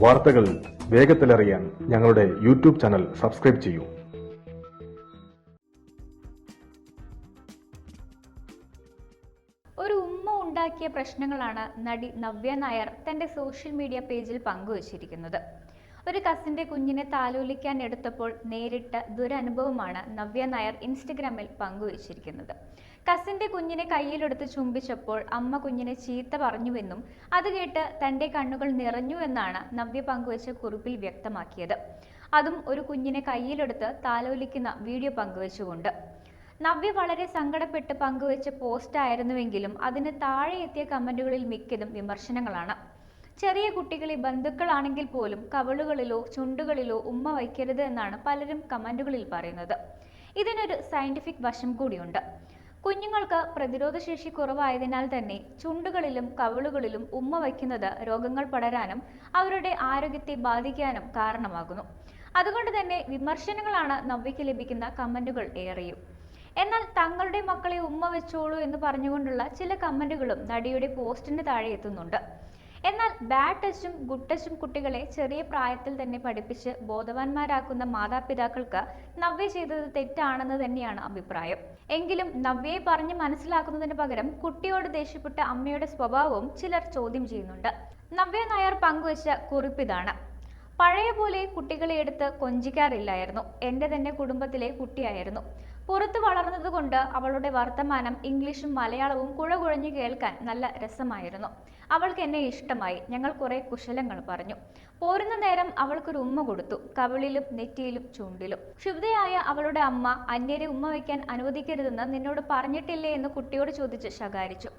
വാർത്തകൾ വേഗത്തിലറിയാൻ ഞങ്ങളുടെ YouTube channel subscribe ചെയ്യൂ. ഒരു ഉമ്മ ഉണ്ടാക്കിയ പ്രശ്നങ്ങളാണ് നടി നവ്യ നായർ തന്റെ സോഷ്യൽ മീഡിയ പേജിൽ പങ്കുവച്ചിരിക്കുന്നത്. ഒരു കസിന്റെ കുഞ്ഞിനെ താലോലിക്കാൻ എടുത്തപ്പോൾ നേരിട്ട ദുരനുഭവമാണ് നവ്യ നായർ ഇൻസ്റ്റഗ്രാമിൽ പങ്കുവച്ചിരിക്കുന്നത്. കസിന്റെ കുഞ്ഞിനെ കയ്യിലെടുത്ത് ചുംബിച്ചപ്പോൾ അമ്മ കുഞ്ഞിനെ ചീത്ത പറഞ്ഞുവെന്നും അത് കേട്ട് തന്റെ കണ്ണുകൾ നിറഞ്ഞുവെന്നാണ് നവ്യ പങ്കുവച്ച കുറിപ്പിൽ വ്യക്തമാക്കിയത്. അതും ഒരു കുഞ്ഞിനെ കയ്യിലെടുത്ത് താലോലിക്കുന്ന വീഡിയോ പങ്കുവച്ചുകൊണ്ട്. നവ്യ വളരെ സങ്കടപ്പെട്ട് പങ്കുവച്ച പോസ്റ്റ് ആയിരുന്നുവെങ്കിലും അതിന് താഴെ എത്തിയ കമന്റുകളിൽ മിക്കതും വിമർശനങ്ങളാണ്. ചെറിയ കുട്ടികളെ ബന്ധുക്കളാണെങ്കിൽ പോലും കവളുകളിലോ ചുണ്ടുകളിലോ ഉമ്മ വയ്ക്കരുത് എന്നാണ് പലരും കമന്റുകളിൽ പറയുന്നത്. ഇതിനൊരു സയന്റിഫിക് വശം കൂടിയുണ്ട്. കുഞ്ഞുങ്ങൾക്ക് പ്രതിരോധശേഷി കുറവായതിനാൽ തന്നെ ചുണ്ടുകളിലും കവളുകളിലും ഉമ്മ വയ്ക്കുന്നത് രോഗങ്ങൾ പടരാനും അവരുടെ ആരോഗ്യത്തെ ബാധിക്കാനും കാരണമാകുന്നു. അതുകൊണ്ട് തന്നെ വിമർശനങ്ങളാണ് നവ്യയ്ക്ക് ലഭിക്കുന്ന കമന്റുകൾ ഏറെയും. എന്നാൽ തങ്ങളുടെ മക്കളെ ഉമ്മ വെച്ചോളൂ എന്ന് പറഞ്ഞുകൊണ്ടുള്ള ചില കമന്റുകളും നടിയുടെ പോസ്റ്റിന് താഴെ എത്തുന്നുണ്ട്. എന്നാൽ ബാഡ് ടച്ചും ഗുഡ് ടച്ചും കുട്ടികളെ ചെറിയ പ്രായത്തിൽ തന്നെ പഠിപ്പിച്ച് ബോധവാന്മാരാക്കുന്ന മാതാപിതാക്കൾക്ക് നവ്യ ചെയ്തത് തെറ്റാണെന്ന് തന്നെയാണ് അഭിപ്രായം. എങ്കിലും നവ്യയെ പറഞ്ഞ് മനസ്സിലാക്കുന്നതിന് പകരം കുട്ടിയോട് ദേഷ്യപ്പെട്ട അമ്മയുടെ സ്വഭാവവും ചിലർ ചോദ്യം ചെയ്യുന്നുണ്ട്. നവ്യ നായർ പങ്കുവച്ച കുറിപ്പിതാണ് പഴയ പോലെ കുട്ടികളെ എടുത്ത് കൊഞ്ചിക്കാറില്ലായിരുന്നു. എന്റെ തന്നെ കുടുംബത്തിലെ കുട്ടിയായിരുന്നു. പുറത്തു വളർന്നതുകൊണ്ട് അവളുടെ വർത്തമാനം ഇംഗ്ലീഷും മലയാളവും കുഴകുഴഞ്ഞു കേൾക്കാൻ നല്ല രസമായിരുന്നു. അവൾക്ക് എന്നെ ഇഷ്ടമായി. ഞങ്ങൾ കുറേ കുശലങ്ങൾ പറഞ്ഞു. പോരുന്ന നേരം അവൾക്കൊരു ഉമ്മ കൊടുത്തു. കവിളിലും നെറ്റിയിലും ചൂണ്ടിലും. ക്ഷുബ്ധയായ അവളുടെ അമ്മ അന്യരെ ഉമ്മ വയ്ക്കാൻ അനുവദിക്കരുതെന്ന് നിന്നോട് പറഞ്ഞിട്ടില്ലേ? എന്ന് കുട്ടിയോട് ചോദിച്ച് ശകാരിച്ചു.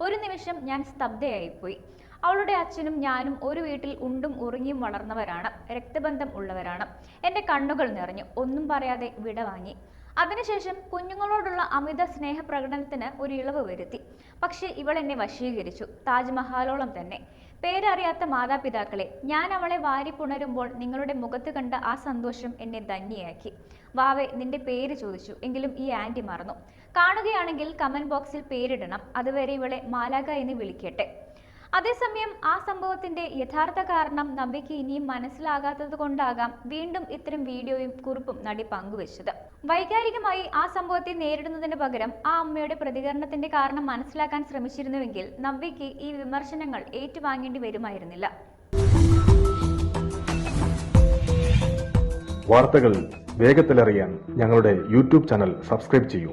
ഒരു നിമിഷം ഞാൻ സ്തബ്ധയായിപ്പോയി. അവളുടെ അച്ഛനും ഞാനും ഒരു വീട്ടിൽ ഉണ്ടും ഉറങ്ങിയും വളർന്നവരാണ്. രക്തബന്ധം ഉള്ളവരാണ്. എന്റെ കണ്ണുകൾ നിറഞ്ഞു. ഒന്നും പറയാതെ വിട വാങ്ങി. അതിനുശേഷം കുഞ്ഞുങ്ങളോടുള്ള അമിത സ്നേഹപ്രകടനത്തിന് ഒരു ഇളവ് വരുത്തി. പക്ഷേ ഇവൾ എന്നെ വശീകരിച്ചു. താജ്മഹാലോളം തന്നെ. പേരറിയാത്ത മാതാപിതാക്കളെ ഞാൻ അവളെ വാരി പുണരുമ്പോൾ നിങ്ങളുടെ മുഖത്ത് കണ്ട ആ സന്തോഷം എന്നെ ധന്യയാക്കി. വാവെ നിന്റെ പേര് ചോദിച്ചു. എങ്കിലും ഈ ആന്റി മറന്നു. കാണുകയാണെങ്കിൽ കമന്റ് ബോക്സിൽ പേരിടണം. അതുവരെ ഇവളെ മാലാക എന്ന് വിളിക്കട്ടെ. അതേസമയം ആ സംഭവത്തിന്റെ യഥാർത്ഥ കാരണം നവ്യയ്ക്ക് ഇനിയും മനസ്സിലാകാത്തത് കൊണ്ടാകാം വീണ്ടും ഇത്തരം വീഡിയോയും കുറിപ്പും നടി പങ്കുവച്ചത്. വൈകാരികമായി ആ സംഭവത്തെ നേരിടുന്നതിന് പകരം ആ അമ്മയുടെ പ്രതികരണത്തിന്റെ കാരണം മനസ്സിലാക്കാൻ ശ്രമിച്ചിരുന്നുവെങ്കിൽ നവ്യയ്ക്ക് ഈ വിമർശനങ്ങൾ ഏറ്റുവാങ്ങേണ്ടി വരുമായിരുന്നില്ല. വാർത്തകൾ വേഗത്തിലറിയാൻ ഞങ്ങളുടെ യൂട്യൂബ് ചാനൽ സബ്സ്ക്രൈബ് ചെയ്യൂ.